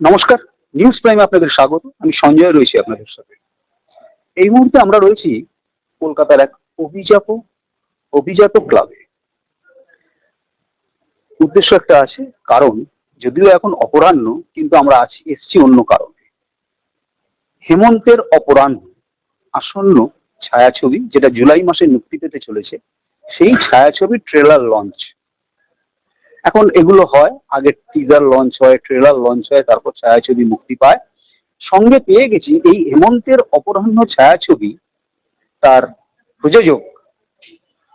নমস্কার নিউজ প্রাইমে আপনাদের স্বাগত। আমি সঞ্জয় রয়েছি আপনাদের সাথে। এই মুহূর্তে আমরা রয়েছি কলকাতার এক অভিজাত অভিজাত ক্লাবে উদ্দেশ্য একটা আছে, কারণ যদিও এখন অপরাহ্ন, কিন্তু আমরা আছি এসছি অন্য কারণে। হেমন্তের অপরাহ্ন, আসন্ন ছায়াছবি, যেটা জুলাই মাসে মুক্তি পেতে চলেছে, সেই ছায়াছবির ট্রেলার লঞ্চ এখন এগুলো হয় আগে টিজার লঞ্চ হয় ট্রেলার লঞ্চ হয় তারপর ছায়াছবি মুক্তি পায় সঙ্গে পেয়ে গেছি এই হেমন্তের অপরাহ্ন ছায়াছবি তার প্রযোজক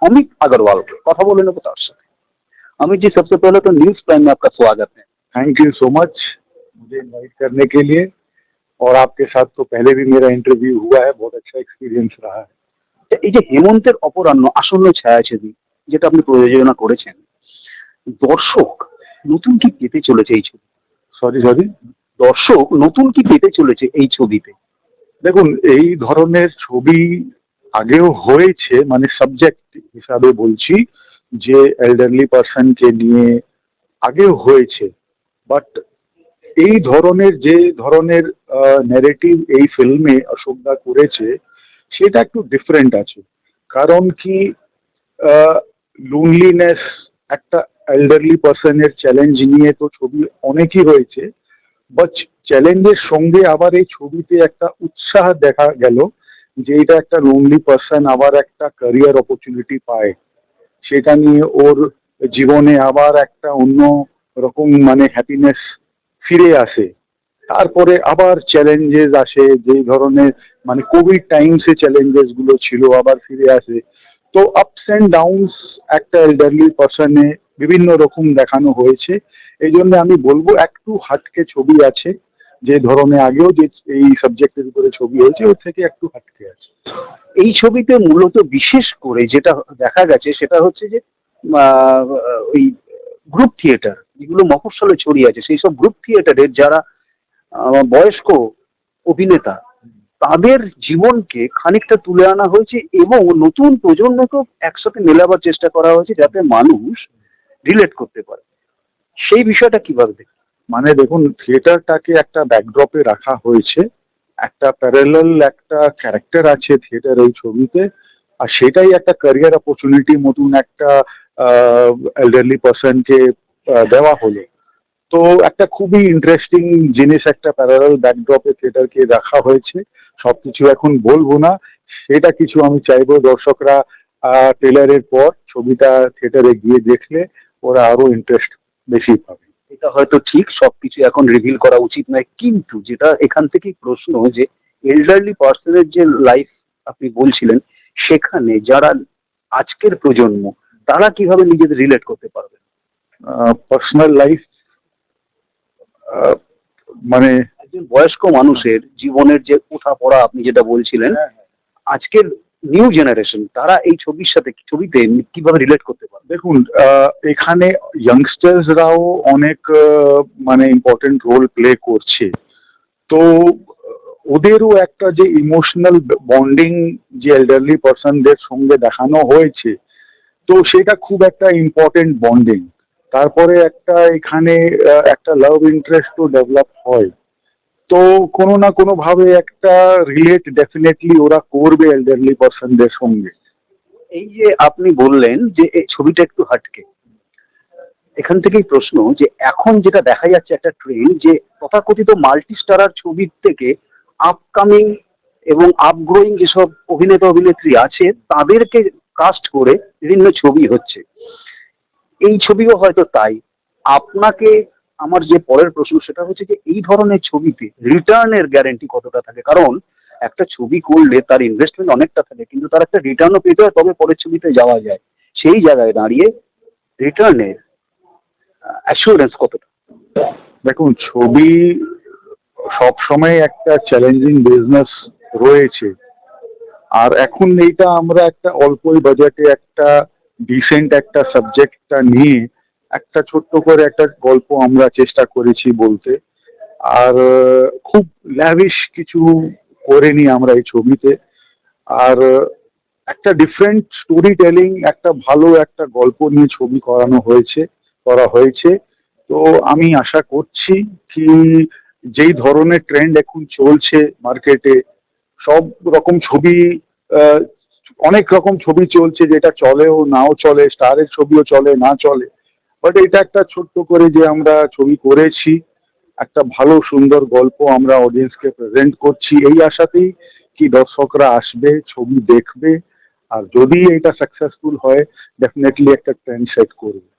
अमित अग्रवाल কথা বলে নেবো তার সাথে अमित जी सबसे पहले तो न्यूज प्राइम में आपका स्वागत है थैंक यू सो मच मुझे इनवाइट करने के लिए और आपके साथ तो पहले भी मेरा इंटरव्यू हुआ है बहुत अच्छा एक्सपीरियंस रहा है এই যে হেমন্তের অপরাহ্ন আসন্ন ছায়াছবি যেটা আপনি প্রযোজনা করেছেন দর্শক নতুন কি পেতে চলেছে এই ছবি? Sorry sorry? দর্শক নতুন কি পেতে চলেছে এই ছবিতে? দেখুন এই ধরনের ছবি আগেও হয়েছে মানে সাবজেক্ট হিসাবে বলছি যে এল্ডারলি পার্সনকে নিয়ে আগেও হয়েছে। বাট এই ধরনের যে ধরনের ন্যারেটিভ এই ফিল্মে অশোকদা করেছে সেটা একটু ডিফারেন্ট আছে। কারণ কি লোনলিনেস একটা এল্ডারলি পার্সনের চ্যালেঞ্জ নিয়ে তো ছবি অনেকই হয়েছে বাট চ্যালেঞ্জের সঙ্গে আবার এই ছবিতে একটা উৎসাহ দেখা গেল যে এটা একটা লোনলি পার্সন আবার একটা ক্যারিয়ার অপরচুনিটি পায়। সেটা নিয়ে ওর জীবনে আবার একটা অন্য রকম মানে হ্যাপিনেস ফিরে আসে। তারপরে আবার চ্যালেঞ্জেস আসে, যেই ধরনের মানে কোভিড টাইমসে চ্যালেঞ্জেসগুলো ছিল আবার ফিরে আসে। তো আপস অ্যান্ড ডাউনস একটা এল্ডারলি পার্সনে বিভিন্ন রকম দেখানো হয়েছে। এই জন্য আমি বলব একটু হাটকে ছবি আছে, যে ধরনের আগেও যে এই সাবজেক্টের উপরে ছবি হয়েছে, ওর থেকে একটু হাটকে আছে। এই ছবিতে মূলত বিশেষ করে যেটা দেখা গেছে, সেটা হচ্ছে যে ওই গ্রুপ থিয়েটার যেগুলো মফস্বলে ছড়িয়ে আছে, সেই সব গ্রুপ থিয়েটারের যারা বয়স্ক অভিনেতা তাদের জীবনকে খানিকটা তুলে আনা হয়েছে এবং নতুন প্রজন্মকেও একসাথে মেলাবার চেষ্টা করা হয়েছে যাতে মানুষ রিলেট করতে পারে সেই বিষয়টা কীভাবে দেখেন? মানে দেখুন, থিয়েটারটাকে একটা ব্যাকড্রপে রাখা হয়েছে, একটা প্যারালাল একটা ক্যারেক্টার আছে থিয়েটার এই ছবিতে, আর সেটাই একটা ক্যারিয়ার অপরচুনিটি মতন একটা এল্ডারলি পার্সনকে দেওয়া হলো তো একটা খুবই ইন্টারেস্টিং জিনিস একটা প্যারালাল ব্যাকড্রপে থিয়েটারকে রাখা হয়েছে। সবকিছু এখন বলব না। সেটা কিছু আমি চাইব দর্শকরা ট্রেলারের পর ছবিটা থিয়েটারে গিয়ে দেখলে ওরা আরও ইন্টারেস্ট বেশি পাবে। এটা হয়তো ঠিক সবকিছু এখন রিভিল করা উচিত নয়। কিন্তু যেটা এখান থেকেই প্রশ্ন যে এল্ডারলি পার্সনের যে লাইফ আপনি বলছিলেন সেখানে যারা আজকের প্রজন্ম তারা কীভাবে নিজেদের রিলেট করতে পারবে? পার্সোনাল লাইফ মানে একজন বয়স্ক মানুষের জীবনের যে ওঠা পড়া আপনি যেটা বলছিলেন আজকের নিউ জেনারেশন তারা এই ছবির সাথে ছবিতে কীভাবে রিলেট করতে পারে? দেখুন এখানে ইয়াংস্টার্সরাও অনেক মানে ইম্পর্টেন্ট রোল প্লে করছে। তো ওদেরও একটা যে ইমোশনাল বন্ডিং যে এল্ডারলি পার্সনদের সঙ্গে দেখানো হয়েছে তো সেটা খুব একটা ইম্পর্টেন্ট বন্ডিং তারপরে একটা এখানে একটা লাভ ইন্টারেস্টও ডেভেলপ হয়। তো কোনো না কোনো ভাবে একটা রিলেট ডেফিনেটলি ওরা করবে এল্ডারলি পার্সনদের সঙ্গে। এই যে আপনি বললেন যে এই ছবিটা একটু হাটকে এখান থেকেই প্রশ্ন যে এখন যেটা দেখা যাচ্ছে একটা ট্রেন্ড যে তথাকথিত মাল্টি স্টারার ছবির থেকে আপকামিং এবং আপগ্রোয়িং যেসব অভিনেতা অভিনেত্রী আছে, তাদেরকে কাস্ট করে বিভিন্ন ছবি হচ্ছে। এই ছবিও হয়তো তাই। আপনাকে আমার যে পরের প্রশ্ন, সেটা হচ্ছে যে এই ধরনের ছবিতে রিটার্নের গ্যারেন্টি কতটা থাকে? কারণ একটা ছবি করলে তার ইনভেস্টমেন্ট অনেকটা থাকে, কিন্তু তার একটা রিটার্নও পেতে হয়, তবে পরের ছবিতে যাওয়া যায়। সেই জায়গায় দাঁড়িয়ে রিটার্নের অ্যাসুরেন্স কতটা? দেখুন, ছবি সবসময় একটা চ্যালেঞ্জিং বিজনেস রয়েছে। আর এখন এইটা আমরা একটা অল্পই বাজেটে একটা ডিসেন্ট একটা সাবজেক্টটা নিয়ে একটা ছোট্ট করে একটা গল্প আমরা চেষ্টা করেছি বলতে। আর, খুব ল্যাভিশ কিছু করিনি আমরা এই ছবিতে। আর, একটা ডিফারেন্ট স্টোরি টেলিং একটা ভালো একটা গল্প নিয়ে ছবি করানো হয়েছে, করা হয়েছে। তো আমি আশা করছি কি যেই ধরনের ট্রেন্ড এখন চলছে মার্কেটে সব রকম ছবি অনেক রকম ছবি চলছে যেটা চলেও, নাও চলে, স্টারের ছবিও চলে, না চলে। বাট এটা একটা ছোট্ট করে যে আমরা ছবি করেছি, একটা ভালো, সুন্দর গল্প আমরা অডিয়েন্সকে প্রেজেন্ট করছি। এই আশাতেই কি দর্শকরা আসবে, ছবি দেখবে, আর যদি এটা সাকসেসফুল হয় ডেফিনেটলি একটা ট্রেন্ড সেট করবে।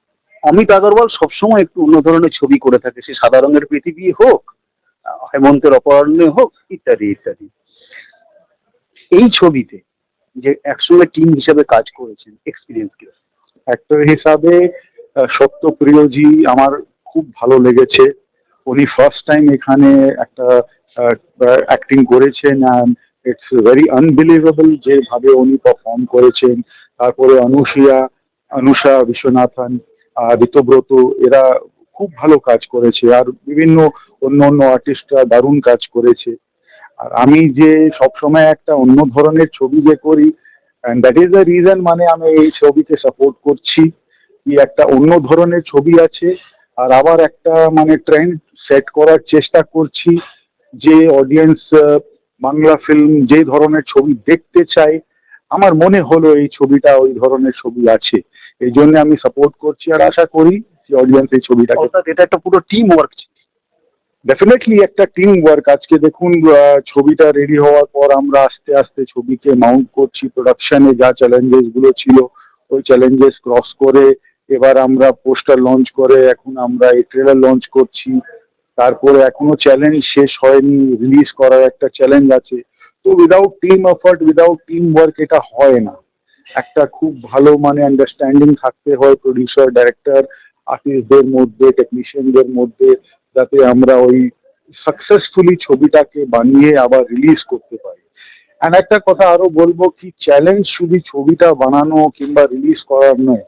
অমিত আগরওয়াল সবসময় একটু অন্য ধরনের ছবি করে থাকে, সে সাদা রঙের পৃথিবী হোক, হেমন্তের অপরাহ্নে হোক, ইত্যাদি ইত্যাদি। এই ছবিতে যে একসঙ্গে টিম হিসাবে কাজ করেছেন এক্সপিরিয়েন্স কি। অ্যাক্টর হিসাবে সত্যপ্রিয়জি আমার খুব ভালো লেগেছে। উনি ফার্স্ট টাইম এখানে একটা অ্যাক্টিং করেছেন অ্যান্ড ইটস ভেরি আনবিলিভেবল যেভাবে উনি পারফর্ম করেছেন। তারপরে অনুসিয়া অনুষা বিশ্বনাথন ঋতব্রত, এরা খুব ভালো কাজ করেছে। আর বিভিন্ন অন্য অন্য আর্টিস্টরা দারুণ কাজ করেছে। আর আমি যে সবসময় একটা অন্য ধরনের ছবি যে করি দ্যাট ইজ দ্য রিজন মানে আমি এই ছবিকে সাপোর্ট করছি কি একটা অন্য ধরনের ছবি আছে আর আবার একটা মানে ট্রেন্ড সেট করার চেষ্টা করছি যে অডিয়েন্স বাংলা ফিল্ম যে ধরনের ছবি দেখতে চায়, আমার মনে হলো এই ছবিটা ওই ধরনের ছবি আছে। এই জন্য আমি সাপোর্ট করছি আর আশা করি যে অডিয়েন্স এই ছবিটা এটা একটা পুরো টিম ওয়ার্ক ডেফিনেটলি একটা টিম ওয়ার্ক আজকে দেখুন ছবিটা রেডি হওয়ার পর আমরা আস্তে আস্তে ছবিকে মাউন্ট করছি। প্রোডাকশনে যা চ্যালেঞ্জেসগুলো ছিল, ওই চ্যালেঞ্জেস ক্রস করে এবার আমরা পোস্টার লঞ্চ করে, এখন আমরা এই ট্রেলার লঞ্চ করছি। তারপরে এখনও চ্যালেঞ্জ শেষ হয়নি রিলিজ করার একটা চ্যালেঞ্জ আছে। তো without team effort without team work এটা হয় না। একটা খুব ভালো মানে আন্ডারস্ট্যান্ডিং থাকতে হয় প্রডিউসার ডাইরেক্টর আর্টিস্টদের মধ্যে টেকনিশিয়ানদের মধ্যে। যাতে আমরা ওই সাকসেসফুলি ছবিটাকে বানিয়ে আবার রিলিজ করতে পারি। আর একটা কথা আরও বলব কি চ্যালেঞ্জ শুধু ছবিটা বানানো কিংবা রিলিজ করার নয়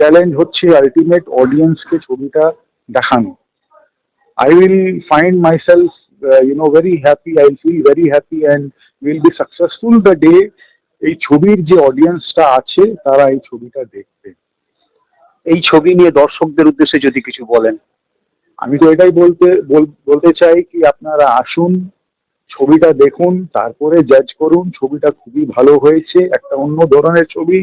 চ্যালেঞ্জ হচ্ছে আলটিমেট অডিয়েন্সকে ছবিটা দেখানো। Will find myself, uh, you know, very happy. I'll feel very happy and will be successful the day এই ছবির যে অডিয়েন্সটা আছে তারা এই ছবিটা দেখবে। এই ছবি নিয়ে দর্শকদের উদ্দেশ্যে যদি কিছু বলেন। আমি তো এটাই বলতে, বল- বলতে চাই কি আপনারা আসুন, ছবিটা দেখুন, তারপরে জাজ করুন, ছবিটা খুবই ভালো হয়েছে, একটা অন্য ধরনের ছবি।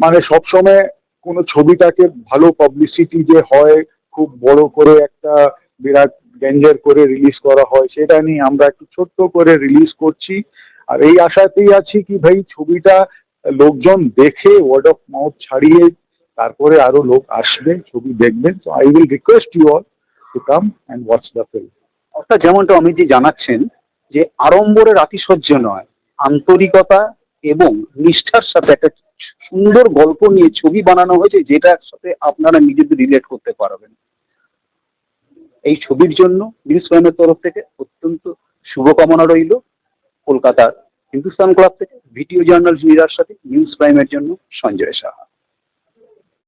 মানে সবসময় কোনো ছবিটাকে ভালো পাবলিসিটি যে হয়, খুব বড় করে একটা বিরাট গ্যাঞ্জার করে রিলিজ করা হয়, সেটা নিয়ে আমরা একটু ছোট্ট করে রিলিজ করছি। আর এই আশাতেই আছি কি ভাই, ছবিটা লোকজন দেখে ওয়ার্ড অফ মাউথ ছাড়িয়ে তারপরে আরও লোক আসবে, ছবি দেখবেন তো I will request you all to come and watch the film অর্থাৎ যেমনটা অমিতজি জানাচ্ছেন যে আড়ম্বরের আতিশয্য নয়, আন্তরিকতা এবং নিষ্ঠার সাথে একটা সুন্দর গল্প নিয়ে ছবি বানানো হয়েছে যেটা সাথে আপনারা নিজেদের রিলেট করতে পারবেন। এই ছবির জন্য নিউজ প্রাইমের তরফ থেকে অত্যন্ত শুভকামনা রইল কলকাতার হিন্দুস্তান ক্লাব থেকে ভিডিও জার্নাল মিরার সাথে, নিউজ প্রাইমের জন্য সঞ্জয় সাহা।